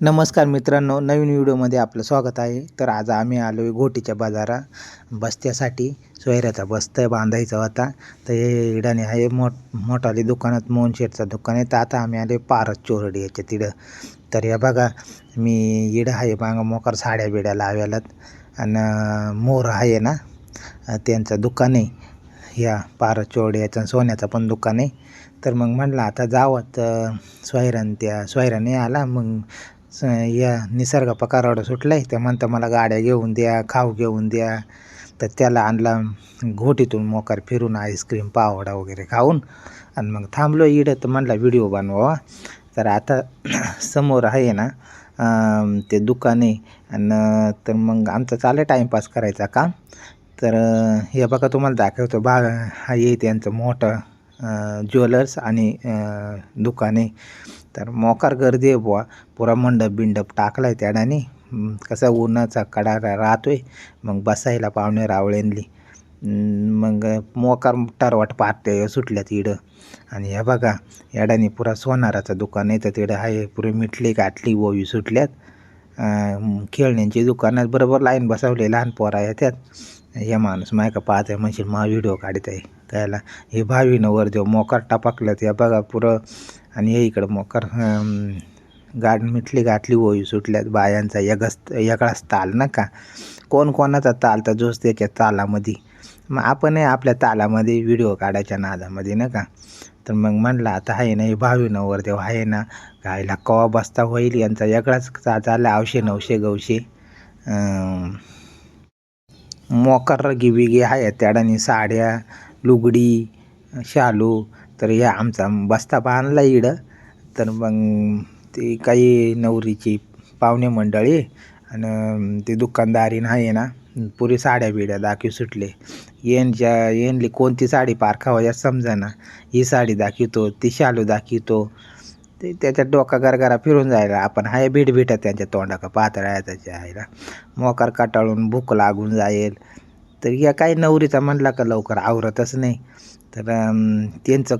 नमस्कार मित्रांनो नवीन व्हिडिओमध्ये आपलं स्वागत आहे. तर आज आम्ही आलो आहे घोटीच्या बाजारा बस्त्यासाठी. सोयऱ्याचा बस्ता बांधायचा होता. तर हे इडाने आहे मोठ मोठाले दुकानात मोहन शेठचं दुकान आहे. तर आता आम्ही आलो पारस चोरडी याच्या तिडं. तर या बघा मी इडं आहे बांगा मोकार साड्या बिड्या लावायलात. आणि मोर आहे ना त्यांचं दुकान आहे. या पारस चोरडी याचं सोन्याचं पण दुकान आहे. तर मग म्हटलं आता जावं. तर सोयऱ्यान त्या सोयऱ्याने आला. मग स या निसर्ग पकारावडं सुटलं आहे त्या म्हणतं मला गाड्या घेऊन द्या खाऊ घेऊन द्या. तर त्याला आणला घोटीतून मोकार फिरून आईस्क्रीम पावडा वगैरे खाऊन. आणि मग थांबलो इडं तर म्हणला व्हिडिओ बनवावा तर आता समोर आहे ना ते दुकाने आणि तर मग आमचं चाललं टाईमपास करायचा काम. तर हे बघा तुम्हाला दाखवतो. बा हा ये त्यांचं मोठं ज्वेलर्स आणि दुकाने तर मोकार गर्दी आहे बुवा. पुरा मंडप बिंडप टाकला आहे त्याडाने कसा उन्हाचा कडा राहतोय. मग बसायला पाहुणे रावळेंली मग मोकार टरवाट पार्ट्या सुटल्यात इडं. आणि ह्या बघा याडाने पुरा सोनाराचं दुकान आहे. तर तिकडं आहे पुरे मिठली गाठली ओवी सुटल्यात. खेळण्यांची दुकानात बरोबर लाईन बसवले लहान पोरा येतात हे माणूस माय का पाहत आहे म्हणशील मा व्हिडिओ काढत आहे त्याला हे भावीनं वर देव मोकार टापाकलं या बघा पुरं आणि हे इकडं मकर गाठ मिठली गाठली ओळी सुटल्यात बायांचा यगस यगळाच ताल ना का? कोण कोणाचा ताल तर जोच त्याच्या तालामध्ये. मग आपणही आपल्या तालामध्ये व्हिडिओ काढायच्या नादामध्ये ना का? तर मग म्हणलं आता आहे ना हे भावी नवर देव आहे ना गायला कवा बसता होईल यांचा यगळाच चा चालला आवशे नवशे गवशे. मोकर गिबिगी आहे त्याडाने साड्या लुगडी शालू तर या आमचा बस्ता बांधला इडं तर मग ती काही नवरीची पाहुणे मंडळी आणि ते दुकानदारीनं नाही ना पुरी साड्या बिड्या दाखवी सुटले. येनच्या येनली कोणती साडी पारखावं या समजा ना ही साडी दाखवतो ती शालू दाखवतो. ते त्याच्या डोका गरगरा फिरून जायला आपण हाय भेट भेटत त्यांच्या तोंडाका पातळ्या त्याच्या आईला. मोकार काटाळून भूक लागून जाईल. तर या काही नवरीचा म्हणला का लवकर आवरतच नाही. तर त्यांचं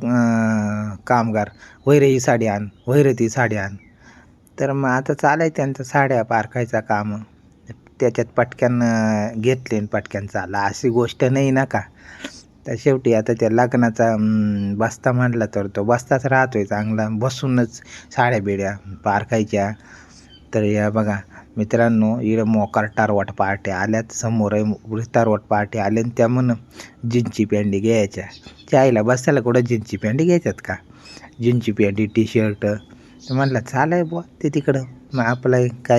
कामगार वैरही साडी आण वैरती साडी आण. तर मग आता चालाय त्यांचं साड्या पारखायचा काम. त्याच्यात पटक्यान घेतले आणि पटक्यान चाला. अशी गोष्ट नाही ना का? तर शेवटी आता त्या लग्नाचा बस्ता म्हणला तर तो बस्ताच राहतोय चांगला. बसूनच साड्या बिड्या पारखायच्या. तर या बघा मित्रांनो इकडे मोकार टारवाट पहाटे आल्यात समोर आहे टारवाट पहाटे आले आणि त्या म्हण जीन्सची पॅन्टी घ्यायच्या. चायला बसायला कुठं जीन्सची पॅन्टी घ्यायच्यात का? जीन्सची पॅन्टी टी शर्ट म्हणलं चालाय बुवा ते तिकडं. मग आपलं काय